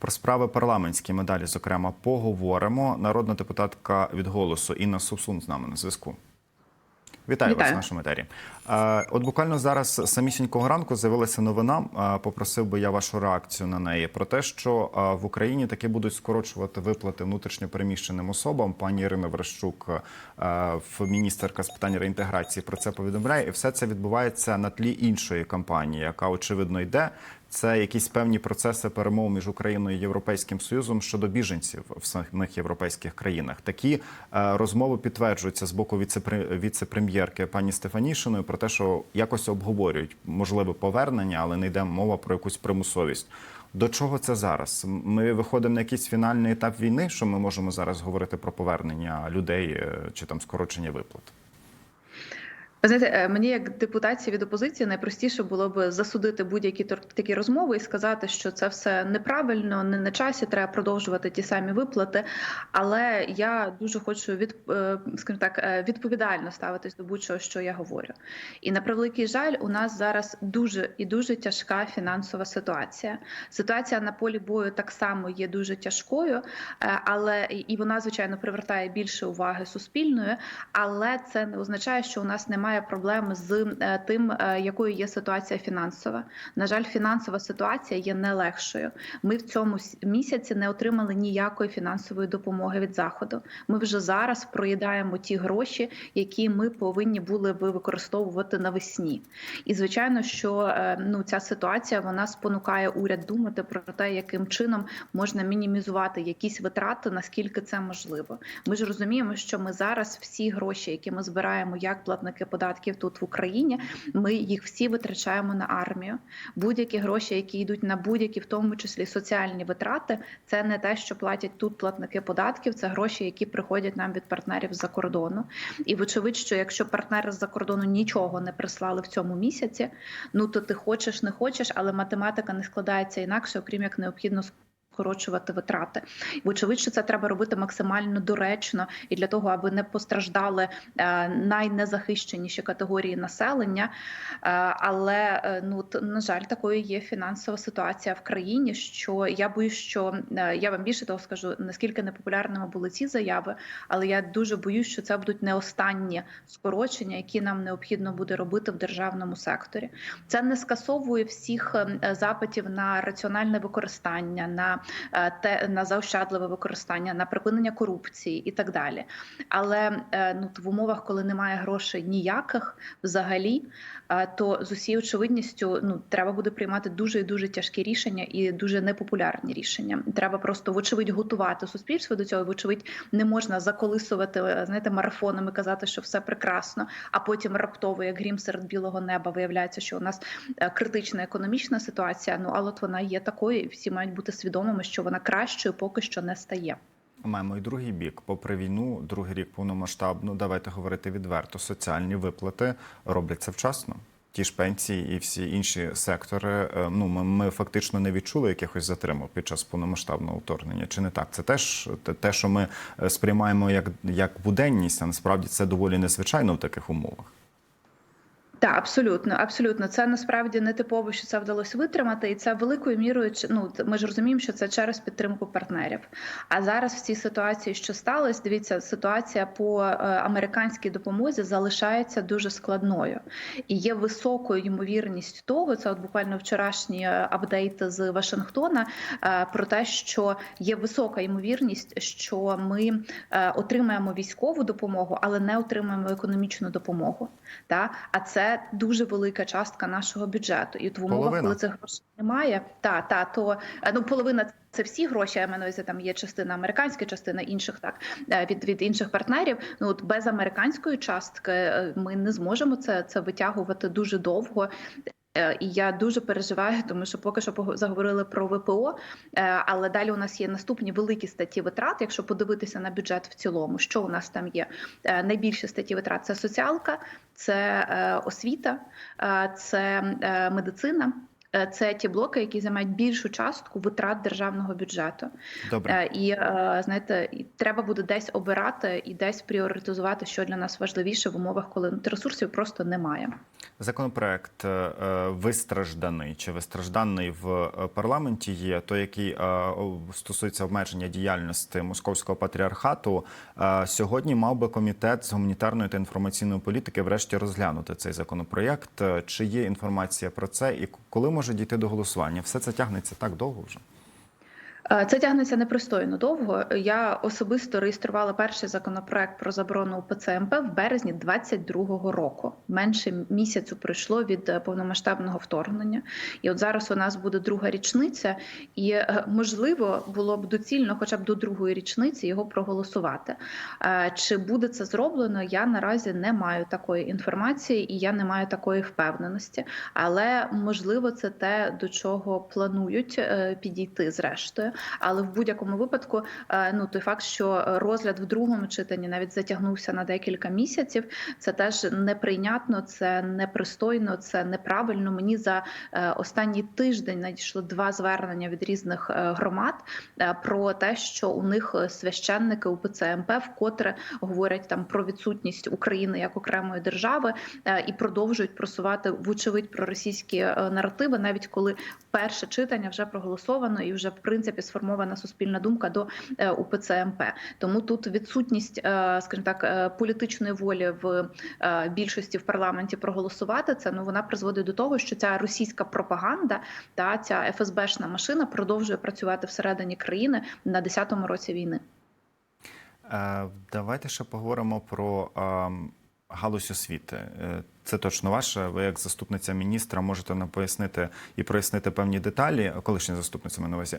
Про справи парламентські ми далі, зокрема, поговоримо. Народна депутатка від голосу Інна Сусун з нами на зв'язку. Вітаю, вас в нашому етері. Е, От буквально зараз самісінького ранку з'явилася новина. е, Попросив би я вашу реакцію на неї про те, що е, в Україні таки будуть скорочувати виплати внутрішньопереміщеним особам. Пані Ірина Верещук, міністерка з питань реінтеграції, про це повідомляє, і все це відбувається на тлі іншої кампанії, яка очевидно йде. Це якісь певні процеси перемов між Україною і Європейським Союзом щодо біженців в самих європейських країнах. Такі е, розмови підтверджуються з боку віцепре- віце-прем'єрки пані Стефанішиної про те, що якось обговорюють можливе повернення, але не йде мова про якусь примусовість. До чого це зараз? Ми виходимо на якийсь фінальний етап війни, що ми можемо зараз говорити про повернення людей е, чи там скорочення виплат. Ви знаєте, е, мені як депутатці від опозиції найпростіше було б засудити будь-які такі розмови і сказати, що це все неправильно, не на часі, треба продовжувати ті самі виплати. Але я дуже хочу від, е, скажімо так, е, відповідально ставитись до будь-чого, що я говорю. І на превеликий жаль, у нас зараз дуже і дуже тяжка фінансова ситуація. Ситуація на полі бою так само є дуже тяжкою, але і вона, звичайно, привертає більше уваги суспільної, але це не означає, що у нас немає проблем з е, тим, е, якою є ситуація фінансова. На жаль, фінансова ситуація є не легшою. Ми в цьому місяці не отримали ніякої фінансової допомоги від заходу. Ми вже зараз проїдаємо ті гроші, які ми повинні були би використовувати навесні. І звичайно, що е, ну ця ситуація вона спонукає уряд думати про те, яким чином можна мінімізувати якісь витрати, наскільки це можливо. Ми ж розуміємо, що ми зараз всі гроші, які ми збираємо як платники податків тут в Україні, ми їх всі витрачаємо на армію. Будь-які гроші, які йдуть на будь-які, в тому числі соціальні витрати, це не те, що платять тут платники податків, це гроші, які приходять нам від партнерів з-за кордону. І вочевидь, що якщо партнери з-за кордону нічого не прислали в цьому місяці, ну то ти хочеш, не хочеш, але математика не складається інакше, окрім як необхідно скорочувати витрати. Вочевидь, що це треба робити максимально доречно і для того, аби не постраждали е, найнезахищеніші категорії населення. Е, Але е, ну на жаль, такою є фінансова ситуація в країні. Що я боюсь, що я вам більше того скажу, наскільки непопулярними були ці заяви, але я дуже боюсь, що це будуть не останні скорочення, які нам необхідно буде робити в державному секторі. Це не скасовує всіх е, запитів на раціональне використання, на те на заощадливе використання, на припинення корупції і так далі. Але е, ну в умовах, коли немає грошей ніяких взагалі, е, то з усією очевидністю ну треба буде приймати дуже і дуже тяжкі рішення і дуже непопулярні рішення. Треба просто вочевидь готувати суспільство до цього. Вочевидь, не можна заколисувати е, знаєте, марафоном і казати, що все прекрасно, а потім раптово, як грім серед білого неба, виявляється, що у нас е, критична економічна ситуація. Ну але от вона є такою, і всі мають бути свідомими, що вона кращою поки що не стає. Маємо і другий бік. Попри війну, другий рік повномасштабну, давайте говорити відверто. Соціальні виплати робляться вчасно. Ті ж пенсії і всі інші сектори. е, Ну ми, ми фактично не відчули якихось затримок під час повномасштабного вторгнення. Чи не так? Це теж те- те, що ми е, сприймаємо як, як буденність, а насправді це доволі незвичайно в таких умовах. Так, абсолютно, абсолютно. Це насправді не типово, що це вдалося витримати, і це великою мірою ну, ми ж розуміємо, що це через підтримку партнерів. А зараз в цій ситуації, що сталося, дивіться, ситуація по е, американській допомозі залишається дуже складною і є високою ймовірність того. Це от буквально вчорашні е, апдейти з Вашингтона е, про те, що є висока ймовірність, що ми отримаємо військову допомогу, але не отримаємо економічну допомогу. Та а це дуже велика частка нашого бюджету. І в умовах, коли цих грошей немає, та та то е, ну половина. Це всі гроші, я маю увазі, там є частина американська, частина інших, так е, від, від інших партнерів. Ну от без американської частки е, ми не зможемо це, це витягувати дуже довго. Е, І я дуже переживаю, тому що поки що заговорили про ВПО, е, але далі у нас є наступні великі статті витрат. Якщо подивитися на бюджет в цілому, що у нас там є? Е, Найбільші статті витрат це соціалка, це освіта, це медицина. Е, Це ті блоки, які займають більшу частку витрат державного бюджету. Добре. Е, І е, знаєте, треба буде десь обирати і десь пріоритизувати, що для нас важливіше в умовах, коли ресурсів просто немає. Законопроект вистражданий чи вистражданий в парламенті є той, який стосується обмеження діяльності московського патріархату. Сьогодні мав би комітет з гуманітарної та інформаційної політики врешті розглянути цей законопроєкт. Е, Чи є інформація про це, і коли може дійти до голосування? Все це тягнеться так довго вже. Е, Це тягнеться непристойно довго. Я особисто реєструвала перший законопроект про заборону УПЦ МП в березні 22-го року. Менше місяцю пройшло від е, повномасштабного вторгнення. І от зараз у нас буде друга річниця, і е, можливо було б доцільно, хоча б до другої річниці, його проголосувати. Чи буде це зроблено? Я наразі не маю такої інформації і я не маю такої впевненості. Але можливо, це те, до чого планують підійти зрештою. Але в будь-якому випадку, е, ну той факт, що розгляд в другому читанні навіть затягнувся на декілька місяців, це теж неприйнятно, це непристойно, це неправильно. Мені за е, останній тиждень надійшло два звернення від різних е, громад про те, що у них священники УПЦ МП вкотре говорять там про відсутність України як окремої держави і продовжують просувати вочевидь проросійські наративи, навіть коли перше читання вже проголосовано і вже в принципі сформована суспільна думка до е, УПЦ МП. Тому тут відсутність, е, скажімо так, е, політичної волі в більшості в парламенті проголосувати це. Ну вона призводить до того, що ця російська пропаганда та ця ФСБшна машина продовжує працювати всередині країни на 10-му році війни. Давайте ще поговоримо про галузь освіти. Е, Це точно ваше. Ви як заступниця міністра можете нам пояснити і прояснити певні деталі. Колишня заступниця маю на увазі.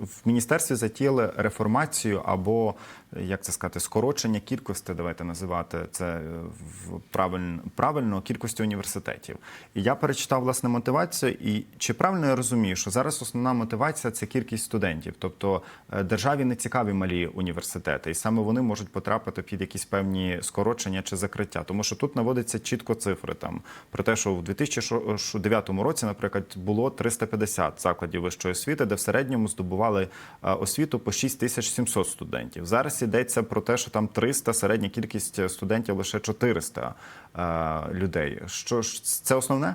В, міністерстві затіяли реформацію або як це сказати, скорочення кількості, давайте називати це е, в правильно, правильно кількості університетів. І я перечитав власне мотивацію. І чи правильно я розумію, що зараз основна мотивація це кількість студентів, тобто е, державі не цікаві малі університети, і саме вони можуть потрапити під якісь певні скорочення чи закриття, тому що тут наводиться чітко цифри там про те, що в 2009 році, наприклад, було 350 закладів вищої освіти, де в середньому здобували е, освіту по 6700 студентів. Зараз йдеться про те, що там 300, середня кількість студентів лише 400 е, людей. Що ж це основне?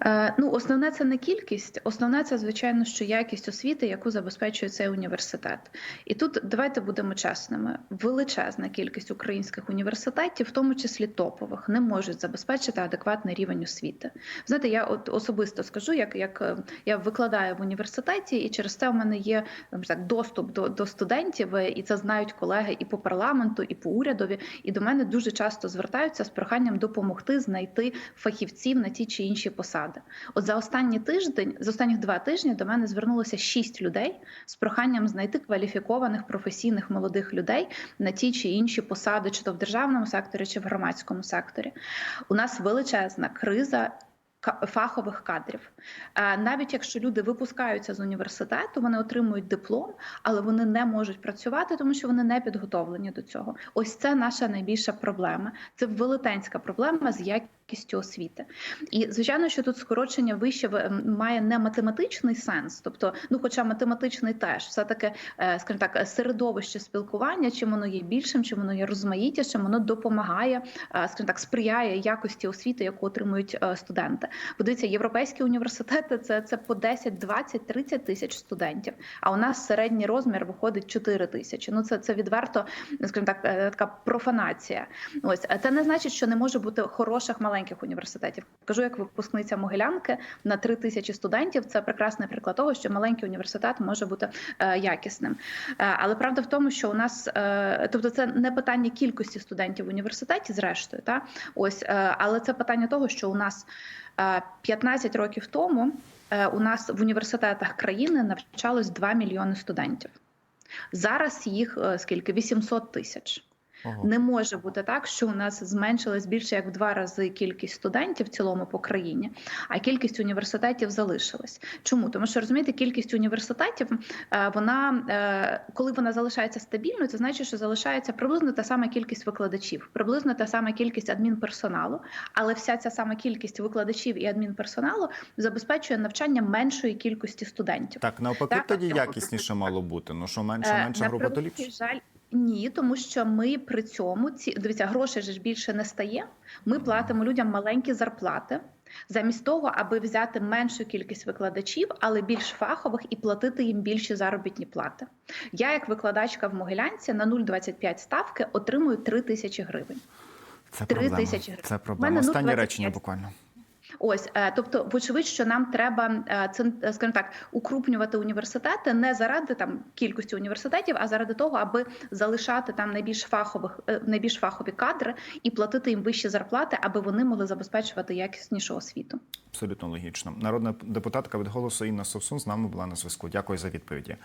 Е, Ну, основне це не кількість, основне це звичайно, що якість освіти, яку забезпечує цей університет. І тут давайте будемо чесними: величезна кількість українських університетів, в тому числі топових, не можуть забезпечити адекватний рівень освіти. Знаєте, я от особисто скажу, як, як е, я викладаю в університеті, і через це в мене є так, доступ до, до студентів, е, і це знають колеги і по парламенту, і по урядові. І до мене дуже часто звертаються з проханням допомогти знайти фахівців на ті чи інші посади. От за останній тиждень, за останніх два тижні до мене звернулося шість людей з проханням знайти кваліфікованих професійних молодих людей на ті чи інші посади, чи то в державному секторі, чи в громадському секторі. У нас величезна криза. Фахових кадрів, Е, навіть якщо люди випускаються з університету, вони отримують диплом, але вони не можуть працювати, тому що вони не підготовлені до цього. Ось це наша найбільша проблема. Це велетенська проблема з якістю освіти. І звичайно, що тут скорочення вище в- має не математичний сенс, тобто, ну, хоча математичний теж все таки, скажімо так, середовище спілкування, чим воно є більшим, чим воно є розмаїтішим, воно допомагає, е, скажімо так, сприяє якості освіти, яку отримують е, студенти. Подивіться, європейські університети це, це по 10, 20, 30 тисяч студентів. А у нас середній розмір виходить 4 тисячі. Ну це, це відверто, скажімо так, е, така профанація. Ось Е, це не значить, що не може бути хороших маленьких університетів. Кажу, як випускниця Могилянки на 3 тисячі студентів. Це прекрасний приклад того, що маленький університет може бути е, якісним. Е, але правда в тому, що у нас, е, тобто, це не питання кількості студентів в університеті, зрештою, та ось, але це питання того, що у нас е, 15 років тому у нас в університетах країни навчалось 2 мільйони студентів. Зараз їх скільки 800 тисяч. Ого. Не може бути так, що у нас зменшилась більше як в два рази кількість студентів в цілому по країні, а кількість університетів залишилась. Чому? Тому що розумієте, кількість університетів е, вона е, коли вона залишається стабільною, це значить, що залишається приблизно та сама кількість викладачів, приблизно та сама кількість адмінперсоналу, але вся ця сама кількість викладачів і адмінперсоналу забезпечує навчання меншої кількості студентів. Так, навпаки, Так, тоді якісніше мало бути. Ну що менше, Е, менша група, то ліпше. жаль. Ні, тому що ми при цьому ці дивіться, грошей ж більше не стає. Ми платимо людям маленькі зарплати. Замість того, аби взяти меншу кількість викладачів, але більш фахових, і платити їм більші заробітні плати. Я, як викладачка в Могилянці, на 0,25 ставки отримую 3 тисячі гривень. Це три проблема. тисячі гривень. Це проблема. Останнє речення буквально. Ось, е, тобто, вочевидь, що нам треба е, е, скажімо так, укрупнювати університети не заради там кількості університетів, а заради того, аби залишати там найбільш фахових найбільш фахові кадри і платити їм вищі зарплати, аби вони могли забезпечувати якіснішу освіту. Абсолютно логічно. Народна депутатка від голосу Інна Совсун з нами була на зв'язку. Дякую за відповіді.